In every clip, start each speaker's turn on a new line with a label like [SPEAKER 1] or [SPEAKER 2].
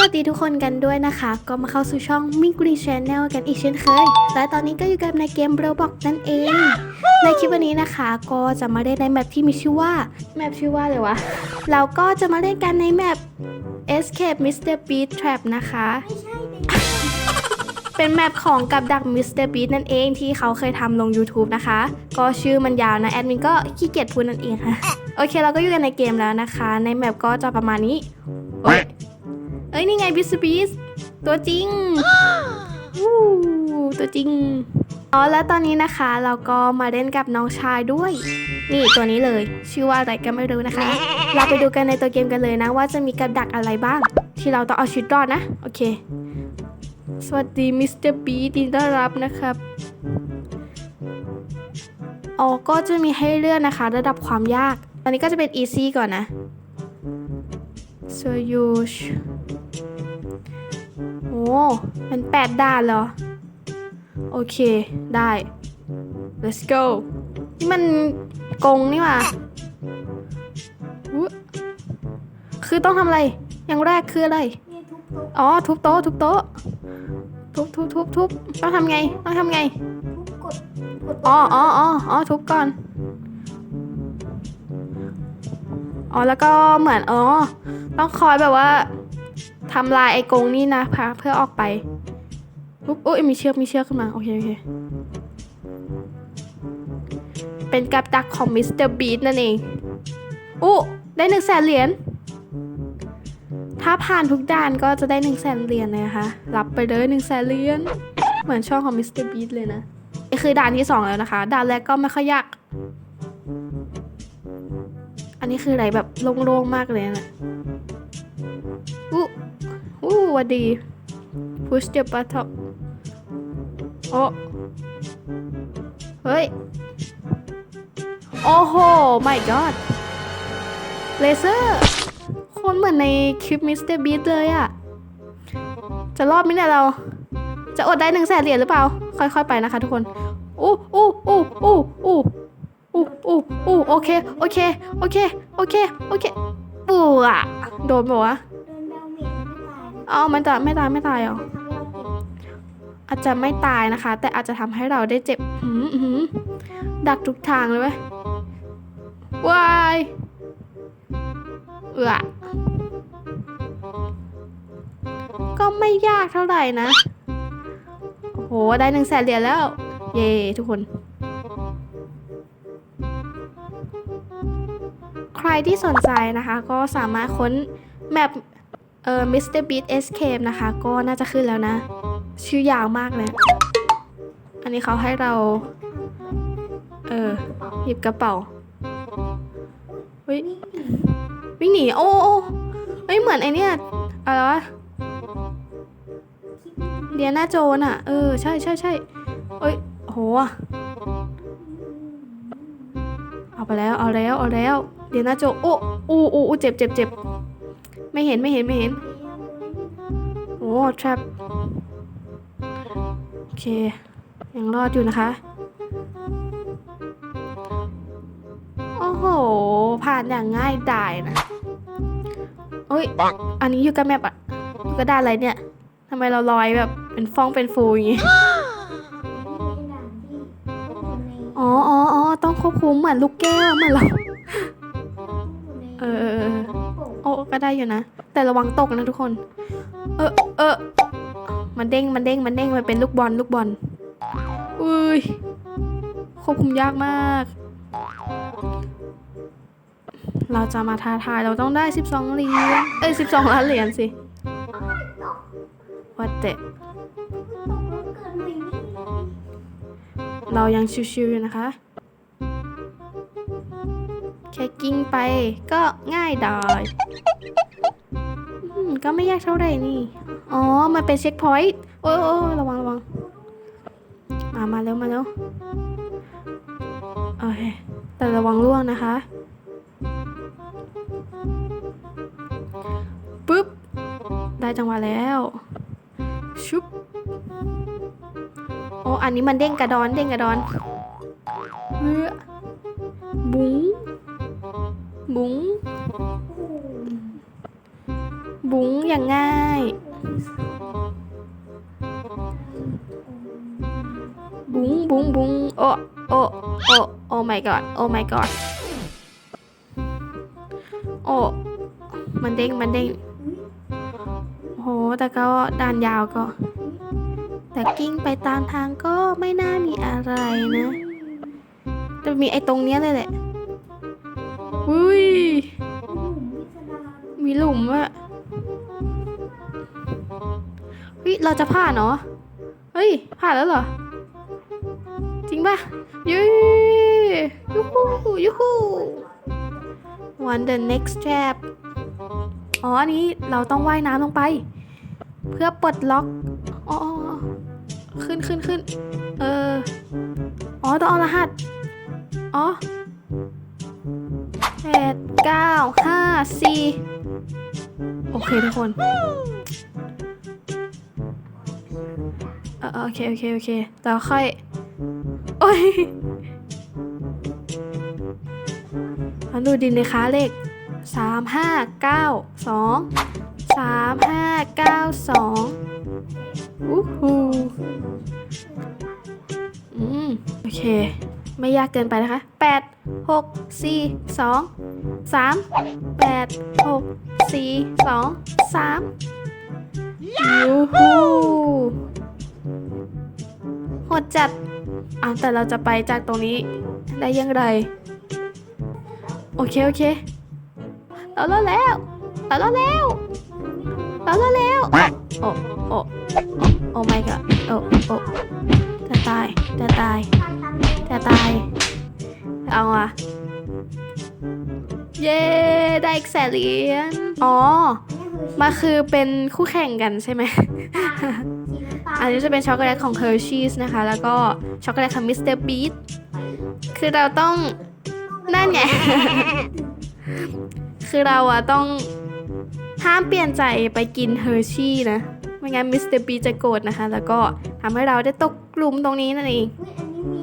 [SPEAKER 1] วัสดีทุกคนกันด้วยนะคะ ก็มาเข้าสู่ช่องมิกรีชแนลกันอีกเช่นเคย และตอนนี้ก็อยู่กันในเกม Roblox นั่นเอง ในคลิปวันนี้นะคะ ก็จะมาเล่นในแมปที่มีชื่อว่าแมปชื่อว่าอะไรวะเราก็จะมาเล่นกันในแมป Escape Mr. Beat Trap นะคะ เป็นแมปของกับดัก Mr. Beat นั่นเองที่เขาเคยทำลง YouTube นะคะ ก็ชื่อมันยาวนะ แอดมินก็ขี้เกียจพูดนั่นเองค่ะ โอเคเราก็อยู่กันในเกมแล้วนะคะ ในแมปก็จะประมาณนี้โอ้ย เอ้ยนี่ไง Mr. Beast ตัวจริงวู้ตัวจริงอ๋อแล้วตอนนี้นะคะเราก็มาเล่นกับน้องชายด้วย นี่ตัวนี้เลย ชื่อว่าอะไรก็ไม่รู้นะคะ เราไปดูกันในตัวเกมกันเลยนะ ว่าจะมีกับดักอะไรบ้าง ที่เราต้องเอาชีวิตรอดนะ โอเค สวัสดีมิสเตอร์บีดีต้อนรับนะครับอ๋อก็จะมีให้เลือกนะคะ ระดับความยาก ตอนนี้ก็จะเป็น easy ก่อนนะ so you โอ้เป็นแปดด่านเหรอ โอเค ได้ let's go นี่มันกงนี่หว่าอุ๊ยคือต้องทำอะไร อย่างแรกคืออะไร อ๋อ ทุบโต๊ะ ทุบโต๊ะ ทุบทุบทุบทุบต้องทำไง ต้องทำไง
[SPEAKER 2] กดกด
[SPEAKER 1] อ๋ออ๋ออ๋ออ๋อทุบก่อน อ๋อ แล้วก็เหมือน อ๋อ ต้องคอยแบบว่า ทำลายไอ้กงนี่นะพะเพื่อออกไปปุ๊บโอ้ยมีเชือกมีเชือกขึ้นมา โอเคโอเค เป็นกับดักของมิสเตอร์บีทนั่นเองอู้ได้หนึ่งแสนเหรียญถ้าผ่านทุกด่านก็จะได้หนึ่งแสนเหรียญนะคะ รับไปเลยหนึ่งแสนเหรียญเหมือนช่องของมิสเตอร์บีทเลยนะนี่คือด่านที่สองแล้วนะคะ ด่านแรกก็ไม่ค่อยยาก อันนี้คืออะไรแบบโล่งๆมากเลยนะ อู้อู้วัดดี push the button โอ้เฮ้ย โอ้โห my god เลเซอร์คนเหมือนในคลิปมิสเตอร์บีทเลยอะจะรอดไหมเนี่ยเรา จะอดได้หนึ่งแสนเหรียญหรือเปล่า ค่อยๆไปนะคะทุกคน อู้อู้อู้อู้อู้อู้อู้อู้โอเค โอเค โอเค โอเค โอเค ปูอะโดนบอกวะ
[SPEAKER 2] ไม่ตายนะ
[SPEAKER 1] อ๋อมันจะไม่ตายไม่ตายหรออาจจะไม่ตายนะคะ แต่อาจจะทำให้เราได้เจ็บหืมหืมดักทุกทางเลยเว้ยวายเอือก็ไม่ยากเท่าไหร่นะ โอ้โห ได้หนึ่งแสนเหรียญแล้ว เย้ทุกคน ใครที่สนใจนะคะ ก็สามารถค้นแมป เอ่อ Mr. Beat Escape นะคะ ก็น่าจะขึ้นแล้วนะ ชื่อยาวมากเลย อันนี้เขาให้เรา เออ หยิบกระเป๋าเฮ้ยวิ่งหนี โอ้โอ้เฮ้ยเหมือนไอเนี้ยอะไรวะเดียนาโจนอะเออ ใช่ใช่ใช่เอ้ยโห เอาไปแล้ว เอาแล้ว เอาแล้ว เดียนาโจ โอ้อู้อู้อู้เจ็บเจ็บเจ็บ ไม่เห็นไม่เห็นไม่เห็น โอ้ trap โอเค ยังรอดอยู่นะคะ โอ้โห ผ่านอย่างง่ายดายนะเอ้ย อันนี้อยู่กับแมปอะอยู่กับด่านอะไรเนี่ยทำไมเราลอยแบบเป็นฟองเป็นฟูอย่างงี้
[SPEAKER 2] นี่เป็นด่านที่พวกอยู่ใน
[SPEAKER 1] อ๋ออ๋ออ๋อต้องควบคุมเหมือนลูกแก้วเหมือนเรา
[SPEAKER 2] โป่ง
[SPEAKER 1] โอ้ก็ได้อยู่นะ แต่ระวังตกนะทุกคน เออเออมันเด้งมันเด้งมันเด้งมันเป็นลูกบอลลูกบอลอุ้ยควบคุมยากมาก เราจะมาท้าทายเราต้องได้ 12เหรียญเอ้ย12ล้านเหรียญสิวัดเตะ
[SPEAKER 2] ตกรถเกินหน่อยนี่
[SPEAKER 1] เรายังชิวๆอยู่นะคะ แค่กิ้งไปก็ง่ายดายก็ไม่ยากเท่าไหร่นี่ อ๋อ มันเป็นเช็คพอยต์ โอ้ยโอ้ระวังระวัง มา มาเร็ว มาเร็ว โอเค แต่ระวังล่วงนะคะปึ๊บ ได้จังหวะแล้ว ชุบ โอ้ อันนี้มันเด้งกระดอน เด้งกระดอนเฮ้อบุ้ง บุ้ง บุ้งอย่างง่าย บุ้งบุ้งบุ้งโอโอโอโอ my god โอ my god โอมันเด้งมันเด้งโหแต่ก็ด่านยาวก็ แต่กิ้งไปตามทางก็ไม่น่ามีอะไรนะ แต่มีไอ้ตรงเนี้ยเลยแหละ อุ้ย มีหลุมอะเฮ้ย เราจะผ่านเนาะเฮ้ย ผ่านแล้วเหรอ จริงป่ะเย้ยูฮูยูฮู one the next step อ๋อ อันนี้เราต้องว่ายน้ำลงไป เพื่อปลดล็อก อ๋ออ๋ออ๋อขึ้นขึ้นขึ้น เออ อ๋อ ต้องเอารหัส อ๋อ แปดเก้าห้าสี่โอเคทุกคนเออโอเค โอเค โอเคแล้วค่อย โอ้ยมันดูดินเลยคะเลขสามห้าเก้าสองสามห้าเก้าสองอู้หูอืม โอเค ไม่ยากเกินไปนะคะแปด หกสี่สองสามแปดหกสี่สองสามยูฮูหดจัดอะแต่เราจะไปจากตรงนี้ได้ยังไงโอเค โอเค เรารอดแล้ว เรารอดแล้ว เรารอดแล้ว โอ้ โอ้ โอ้โอ้ไม่ก็โอ้ โอ้ จะตาย จะตาย จะตาย เอาอะเย้ ได้อีกแสนเหรียญอ๋อ มาคือเป็นคู่แข่งกันใช่ไหม อันนี้จะเป็นช็อกโกแลตของ Hershey's นะคะ แล้วก็ช็อกโกแลตของ Mr. Beat คือเราต้องนั่นไง คือเราอะต้องห้ามเปลี่ยนใจไปกิน Hershey นะ ไม่งั้น Mr. Beat จะโกรธนะคะ แล้วก็ทำให้เราได้ตกกลุ่มตรงนี้นั่นเอง
[SPEAKER 2] อุ๊ยอันนี้มี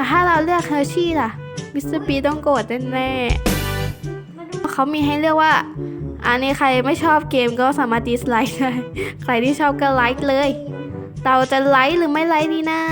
[SPEAKER 1] แต่ถ้าเราเลือก Hershey ล่ะ Mr. Beat ต้องโกรธแน่ๆเขามีให้เลือกว่า อันนี้ใครไม่ชอบเกมก็สามารถ dislike ได้ ใครที่ชอบก็ไลค์เลย เราจะไลค์หรือไม่ไลค์ดีนะ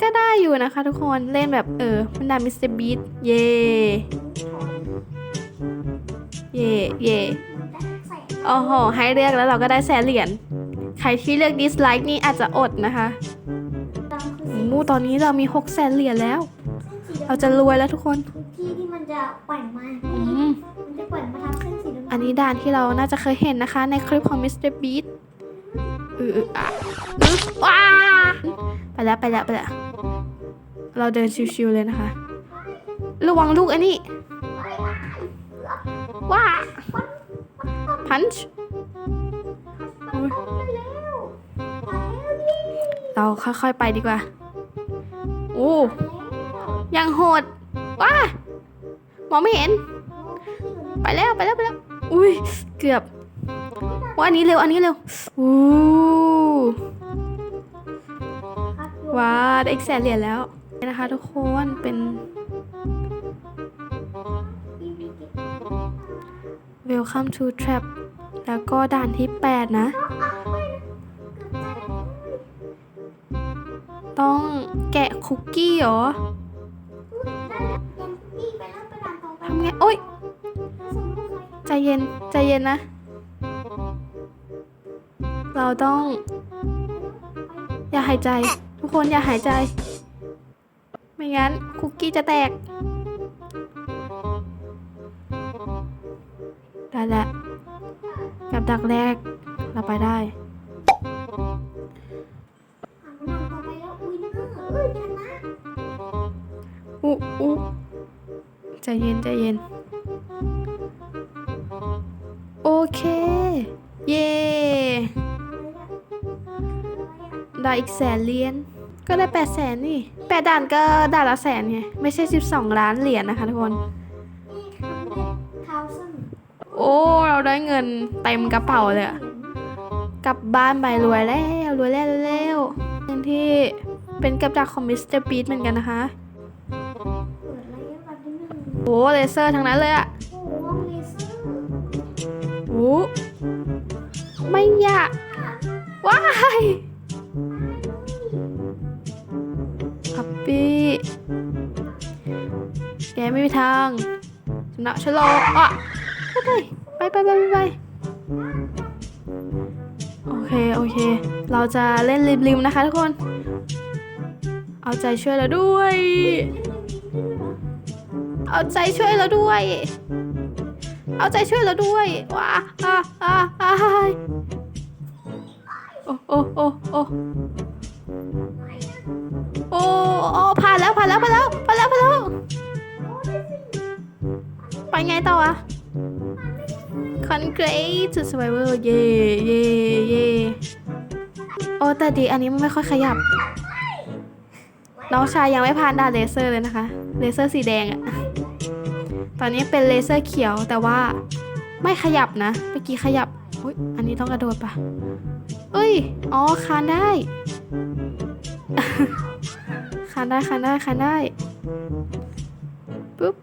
[SPEAKER 2] ก็ได้
[SPEAKER 1] อยู่นะคะทุกคนเล่นแบบเออมันดามิสเตอร์บีทเย่เย่เย่โอ้โหให้เลือกแล้วเราก็ได้แสนเหรียญ ใครที่เลือกดิสไลค์นี่อาจจะอดนะคะ มูตอนนี้เรามี6แสนเหรียญแล้ว
[SPEAKER 2] เส้นสีดำ
[SPEAKER 1] เราจะรวยแล้วทุกคน
[SPEAKER 2] คือที่ที่มันจะแกว่งมา
[SPEAKER 1] อืม
[SPEAKER 2] มันจะแกว่งมาทับเส้นสีดำ
[SPEAKER 1] อันนี้ด่านที่เราน่าจะเคยเห็นนะคะ ในคลิปของมิสเตอร์บีทเออเอออะอึ๊บว้าไปแล้วไปแล้วไปแล้วเราเดินชิวๆเลยนะคะ ระวังลูกอันนี้ ว้าพันช์
[SPEAKER 2] ไปแล้วไปแล้วดิ
[SPEAKER 1] เราค่อยๆไปดีกว่าโอู้ยังโหดว้ามองไม่เห็น ไปแล้วไปแล้วไปแล้ว อุ้ยเกือบว่าอันนี้เร็วอันนี้เร็วอู้ว้าได้อีกแสนเหรียญแล้วนะคะทุกคนเป็น Welcome to Trap แล้วก็ด่านที่ 8 นะ ต้องแกะคุกกี้เหรอทำไง โอ๊ย ใจเย็น ใจเย็นนะ เราต้อง อย่าหายใจ ทุกคนอย่าหายใจ ไม่งั้นคุกกี้จะแตก ได้แล้วกับดักแรก เราไปได้ อุ๊อุ๊ใจเย็นใจเย็น โอเค เย่ได้อีกแสนเหรียญก็ได้แปดแสนนี่แปดด่านก็ด่านละแสนไงไม่ใช่สิบสองล้านเหรียญนะคะทุกคน โอ้ เราได้เงินเต็มกระเป๋าเลยอะกลับบ้านไปรวยแล้วรวยแล้วรวยแล้วเงินที่เป็นกับดักของมิสเตอร์บีทเหมือนกันนะคะ โอ้เลเซอร์ทั้งนั้นเลยอะ
[SPEAKER 2] โอ้เลเซอร์
[SPEAKER 1] อ้ไม่อยากว้ายอัปปี้แกไม่มีทางชนะฉันรออะไปไปไปไปไปโอเค โอเค เราจะเล่นริมๆนะคะทุกคน เอาใจช่วยเราด้วย เอาใจช่วยเราด้วย เอาใจช่วยเราด้วยว้าอ่าอ่าอ่าโอ้โอ้โอ้โอ้โอ้โอ้ผ่านแล้วผ่านแล้วผ่านแล้วผ่านแล้วผ่านแล้วไปไงต่ออะ Congrats to Survivor เย่เย่เย่โอ้แต่ดีอันนี้มันไม่ค่อยขยับ น้องชายยังไม่ผ่านด่านเลเซอร์เลยนะคะ เลเซอร์สีแดงอะ ตอนนี้เป็นเลเซอร์เขียวแต่ว่าไม่ขยับนะเมื่อกี้ขยับอุ้ยอันนี้ต้องกระโดดปะเอ้ย อ๋อคานได้ คานได้คานได้คานได้ปุ๊บ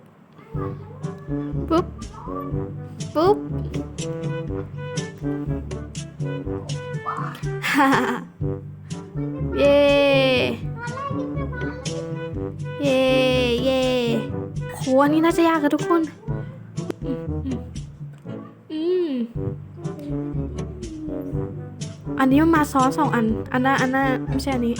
[SPEAKER 1] ปุ๊บ ปุ๊บเย่ อันนี้น่าจะยากอะทุกคนอืมอืมอืม อันนี้มันมาซ้อนสองอัน อันหน้าอันหน้าไม่ใช่อันนี้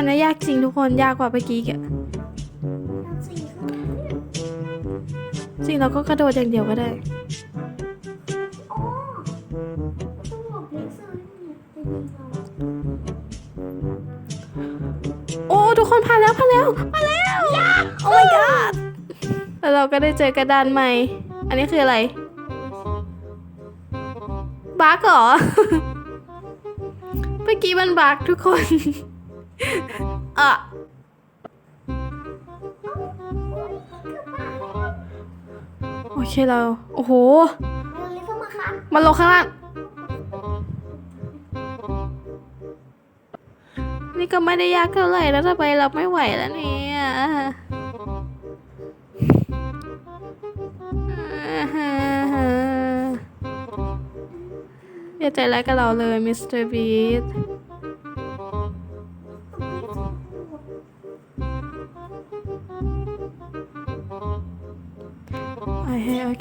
[SPEAKER 1] อั
[SPEAKER 2] นนี้ยาก
[SPEAKER 1] จริงทุกคนยากกว่าเมื่อกี้ก
[SPEAKER 2] สี่คือ
[SPEAKER 1] จริงเราก็กระโดดอย่างเดียวก็ได้โอ้ทุกคนผ่านแล้วผ่านแล้วมาแล้วโอ้ my god แล้วเราก็ได้เจอกระดานใหม่ อันนี้คืออะไรบั๊กเหรอ เมื่อกี้มันบั๊กทุกคน อะโอเคเรา โอ้โห
[SPEAKER 2] ลเซอร์มาคัน
[SPEAKER 1] มันลงข้างล่าง นี่ก็ไม่ได้ยากเท่าไหร่แล้วทำไมเราไม่ไหวแล้วเนี่ยอย่าใจร้ายกับเราเลยมิสเตอร์บีท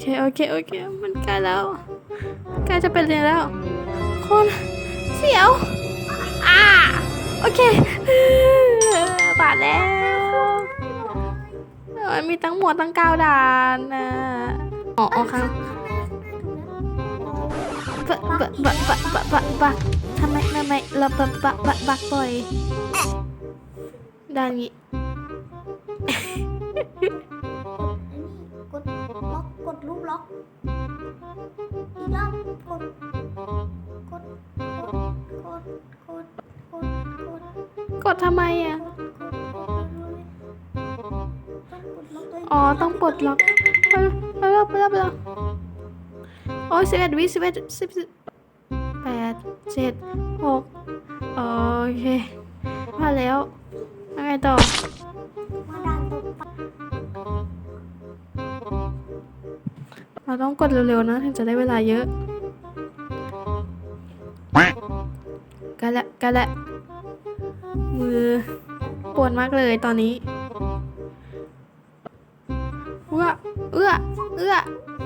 [SPEAKER 1] โอเคโอเค โอเค มันใกล้แล้วใกล้จะเป็นเรียนแล้ว คนเสียว อ่า โอเคผ่านแล้วเอ้ยมีตั้งหมวดตั้งเก้าด่านนะอ๋ออ๋อค่ะบะบะบะบะบะบะบะทำไมทำไมเราบะบะบะบักบ่อยด่านนี้
[SPEAKER 2] ดรูปล็อก อีกรอบกด กด กด กด กด กด
[SPEAKER 1] กดทำไมอะ
[SPEAKER 2] กดกด
[SPEAKER 1] อ๋อ ต้องปลดล็อก ไปไปแล้วไปแล้วไปแล้วโอ้ยสิบเอ็ดวิสิบเอ็ดสิบแปดเจ็ดหกโอเคผ่านแล้วยังไงต่อ เราต้องกดเร็วๆนะถึงจะได้เวลาเยอะกันละกันละมือปวดมากเลยตอนนี้เอื้อเอื้อเอื้อ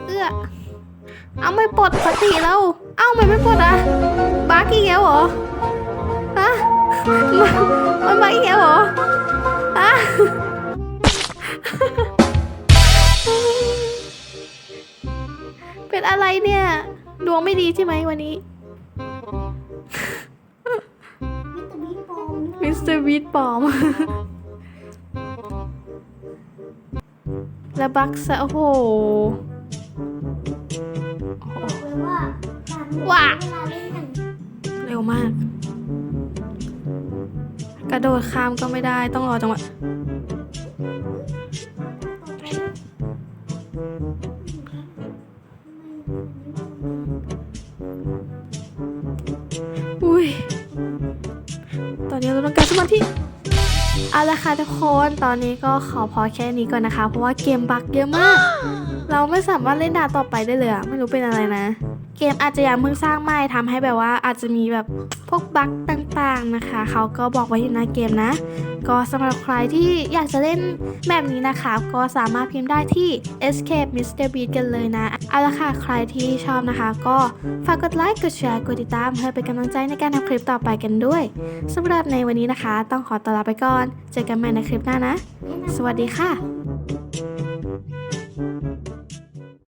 [SPEAKER 1] เอื้อเอาไม่ปลดสติแล้ว เอ้ามันไม่ปลดอะบักอีกแล้วเหรอฮะมันมันบักอีกแล้วเหรอฮะ เป็นอะไรเนี่ย ดวงไม่ดีใช่ไหมวันนี้
[SPEAKER 2] วิตามินปลอม
[SPEAKER 1] มิสเตอร์วีดปลอมแล้วบักซะโอ้โห
[SPEAKER 2] บอกเลยว่าด่านนี้
[SPEAKER 1] ว้า
[SPEAKER 2] เวลาเล่นอย่าง
[SPEAKER 1] เร็วมาก กระโดดข้ามก็ไม่ได้ต้องรอจังหวะ ค่ะทุกคนตอนนี้ก็ขอพอแค่นี้ก่อนนะคะ เพราะว่าเกมบั๊กเยอะมาก เราไม่สามารถเล่นด่านต่อไปได้เลยอะไม่รู้เป็นอะไรนะ เกมอาจจะยังเพิ่งสร้างใหม่ทำให้แบบว่าอาจจะมีแบบพวกบั๊กต่าง ๆนะคะ เขาก็บอกไว้อยู่ในเกมนะ ก็สำหรับใครที่อยากจะเล่นแบบนี้นะคะ ก็สามารถพิมพ์ได้ที่ escape mr beat กันเลยนะ เอาละค่ะ ใครที่ชอบนะคะ ก็ฝากกดไลค์ กดแชร์ กดติดตามเพื่อเป็นกำลังใจในการทำคลิปต่อไปกันด้วยสำหรับในวันนี้นะคะ ต้องขอตัวลาไปก่อน เจอกันใหม่ในคลิปหน้านะ สวัสดีค่ะ